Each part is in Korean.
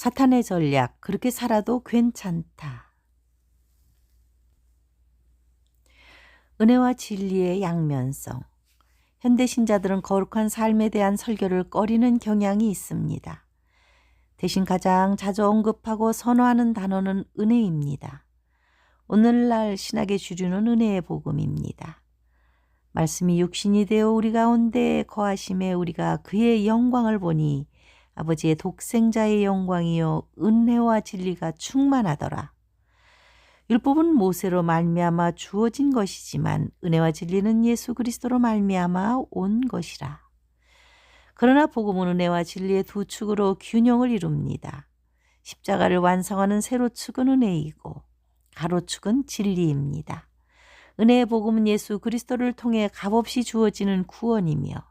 사탄의 전략, 그렇게 살아도 괜찮다. 은혜와 진리의 양면성. 현대 신자들은 거룩한 삶에 대한 설교를 꺼리는 경향이 있습니다. 대신 가장 자주 언급하고 선호하는 단어는 은혜입니다. 오늘날 신학의 주류는 은혜의 복음입니다. 말씀이 육신이 되어 우리 가운데 거하심에 우리가 그의 영광을 보니 아버지의 독생자의 영광이요 은혜와 진리가 충만하더라. 율법은 모세로 말미암아 주어진 것이지만 은혜와 진리는 예수 그리스도로 말미암아 온 것이라. 그러나 복음은 은혜와 진리의 두 축으로 균형을 이룹니다. 십자가를 완성하는 세로 축은 은혜이고 가로 축은 진리입니다. 은혜의 복음은 예수 그리스도를 통해 값없이 주어지는 구원이며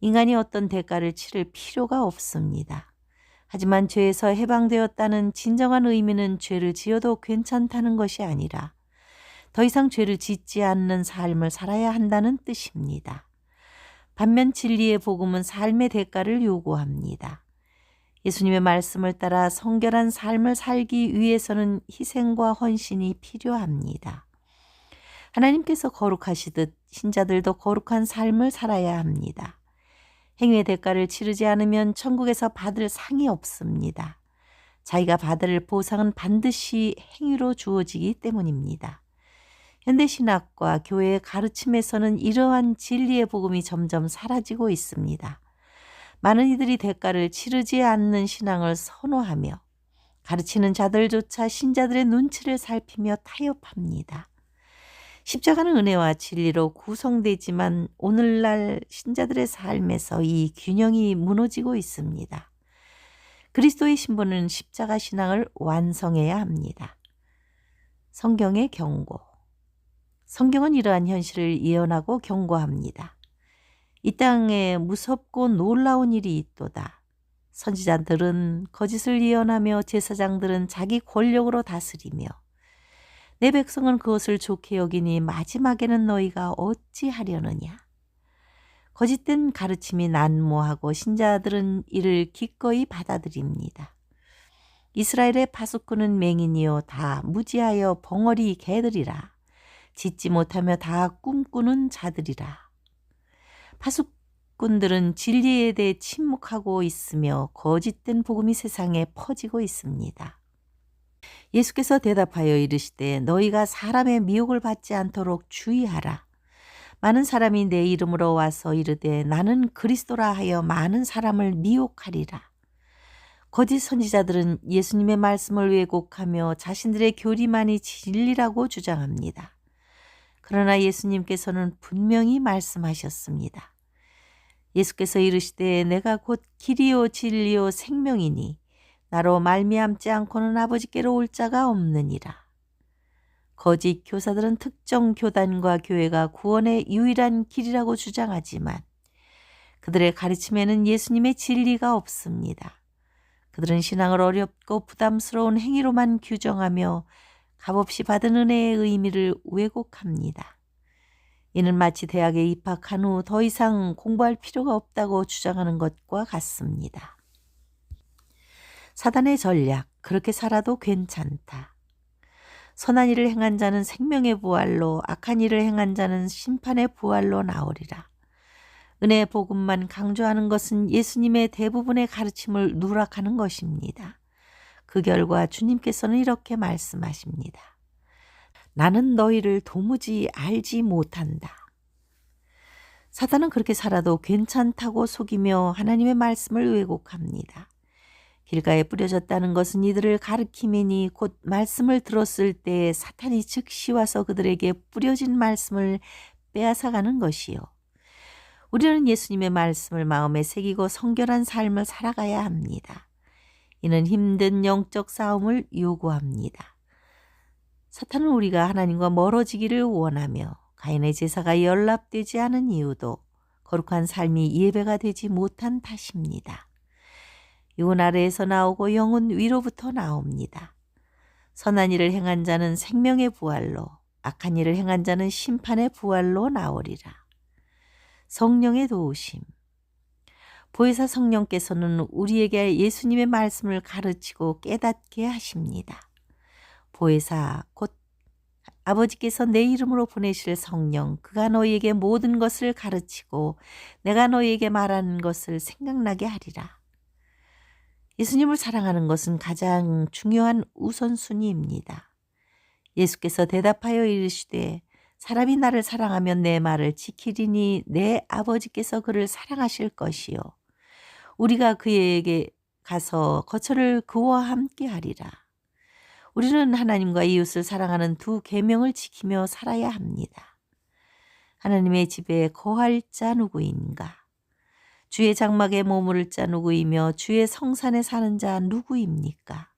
인간이 어떤 대가를 치를 필요가 없습니다. 하지만 죄에서 해방되었다는 진정한 의미는 죄를 지어도 괜찮다는 것이 아니라 더 이상 죄를 짓지 않는 삶을 살아야 한다는 뜻입니다. 반면 진리의 복음은 삶의 대가를 요구합니다. 예수님의 말씀을 따라 성결한 삶을 살기 위해서는 희생과 헌신이 필요합니다. 하나님께서 거룩하시듯 신자들도 거룩한 삶을 살아야 합니다. 행위의 대가를 치르지 않으면 천국에서 받을 상이 없습니다. 자기가 받을 보상은 반드시 행위로 주어지기 때문입니다. 현대 신학과 교회의 가르침에서는 이러한 진리의 복음이 점점 사라지고 있습니다. 많은 이들이 대가를 치르지 않는 신앙을 선호하며 가르치는 자들조차 신자들의 눈치를 살피며 타협합니다. 십자가는 은혜와 진리로 구성되지만 오늘날 신자들의 삶에서 이 균형이 무너지고 있습니다. 그리스도의 신분은 십자가 신앙을 완성해야 합니다. 성경의 경고. 성경은 이러한 현실을 예언하고 경고합니다. 이 땅에 무섭고 놀라운 일이 있도다. 선지자들은 거짓을 예언하며 제사장들은 자기 권력으로 다스리며 내 백성은 그것을 좋게 여기니 마지막에는 너희가 어찌하려느냐. 거짓된 가르침이 난무하고 신자들은 이를 기꺼이 받아들입니다. 이스라엘의 파수꾼은 맹인이요 다 무지하여 벙어리 개들이라. 짓지 못하며 다 꿈꾸는 자들이라. 파수꾼들은 진리에 대해 침묵하고 있으며 거짓된 복음이 세상에 퍼지고 있습니다. 예수께서 대답하여 이르시되 너희가 사람의 미혹을 받지 않도록 주의하라. 많은 사람이 내 이름으로 와서 이르되 나는 그리스도라 하여 많은 사람을 미혹하리라. 거짓 선지자들은 예수님의 말씀을 왜곡하며 자신들의 교리만이 진리라고 주장합니다. 그러나 예수님께서는 분명히 말씀하셨습니다. 예수께서 이르시되 내가 곧 길이요 진리요 생명이니 나로 말미암지 않고는 아버지께로 올 자가 없느니라. 거짓 교사들은 특정 교단과 교회가 구원의 유일한 길이라고 주장하지만 그들의 가르침에는 예수님의 진리가 없습니다. 그들은 신앙을 어렵고 부담스러운 행위로만 규정하며 값없이 받은 은혜의 의미를 왜곡합니다. 이는 마치 대학에 입학한 후 더 이상 공부할 필요가 없다고 주장하는 것과 같습니다. 사단의 전략, 그렇게 살아도 괜찮다. 선한 일을 행한 자는 생명의 부활로, 악한 일을 행한 자는 심판의 부활로 나오리라. 은혜의 복음만 강조하는 것은 예수님의 대부분의 가르침을 누락하는 것입니다. 그 결과 주님께서는 이렇게 말씀하십니다. 나는 너희를 도무지 알지 못한다. 사단은 그렇게 살아도 괜찮다고 속이며 하나님의 말씀을 왜곡합니다. 길가에 뿌려졌다는 것은 이들을 가르키매니 곧 말씀을 들었을 때 사탄이 즉시 와서 그들에게 뿌려진 말씀을 빼앗아가는 것이요. 우리는 예수님의 말씀을 마음에 새기고 성결한 삶을 살아가야 합니다. 이는 힘든 영적 싸움을 요구합니다. 사탄은 우리가 하나님과 멀어지기를 원하며 가인의 제사가 연락되지 않은 이유도 거룩한 삶이 예배가 되지 못한 탓입니다. 온 아래에서 나오고 영은 위로부터 나옵니다. 선한 일을 행한 자는 생명의 부활로, 악한 일을 행한 자는 심판의 부활로 나오리라. 성령의 도우심. 보혜사 성령께서는 우리에게 예수님의 말씀을 가르치고 깨닫게 하십니다. 보혜사 곧 아버지께서 내 이름으로 보내실 성령 그가 너희에게 모든 것을 가르치고 내가 너희에게 말하는 것을 생각나게 하리라. 예수님을 사랑하는 것은 가장 중요한 우선순위입니다. 예수께서 대답하여 이르시되 사람이 나를 사랑하면 내 말을 지키리니 내 아버지께서 그를 사랑하실 것이요 우리가 그에게 가서 거처를 그와 함께 하리라. 우리는 하나님과 이웃을 사랑하는 두 계명을 지키며 살아야 합니다. 하나님의 집에 거할 자 누구인가? 주의 장막에 머무를 자 누구이며 주의 성산에 사는 자 누구입니까?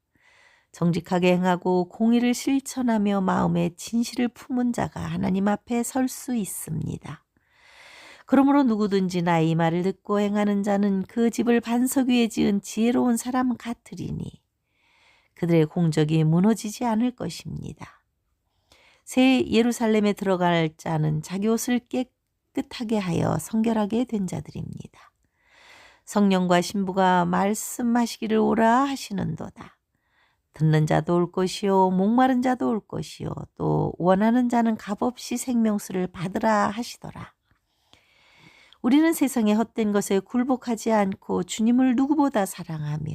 정직하게 행하고 공의를 실천하며 마음에 진실을 품은 자가 하나님 앞에 설 수 있습니다. 그러므로 누구든지 나의 말을 듣고 행하는 자는 그 집을 반석 위에 지은 지혜로운 사람 같으리니 그들의 공적이 무너지지 않을 것입니다. 새 예루살렘에 들어갈 자는 자기 옷을 깨끗하게 하여 성결하게 된 자들입니다. 성령과 신부가 말씀하시기를 오라 하시는도다. 듣는 자도 올 것이요 목마른 자도 올 것이요 또 원하는 자는 값없이 생명수를 받으라 하시더라. 우리는 세상의 헛된 것에 굴복하지 않고 주님을 누구보다 사랑하며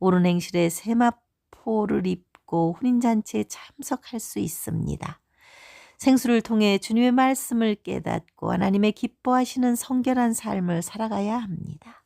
옳은 행실에 세마포를 입고 혼인잔치에 참석할 수 있습니다. 생수를 통해 주님의 말씀을 깨닫고 하나님의 기뻐하시는 성결한 삶을 살아가야 합니다.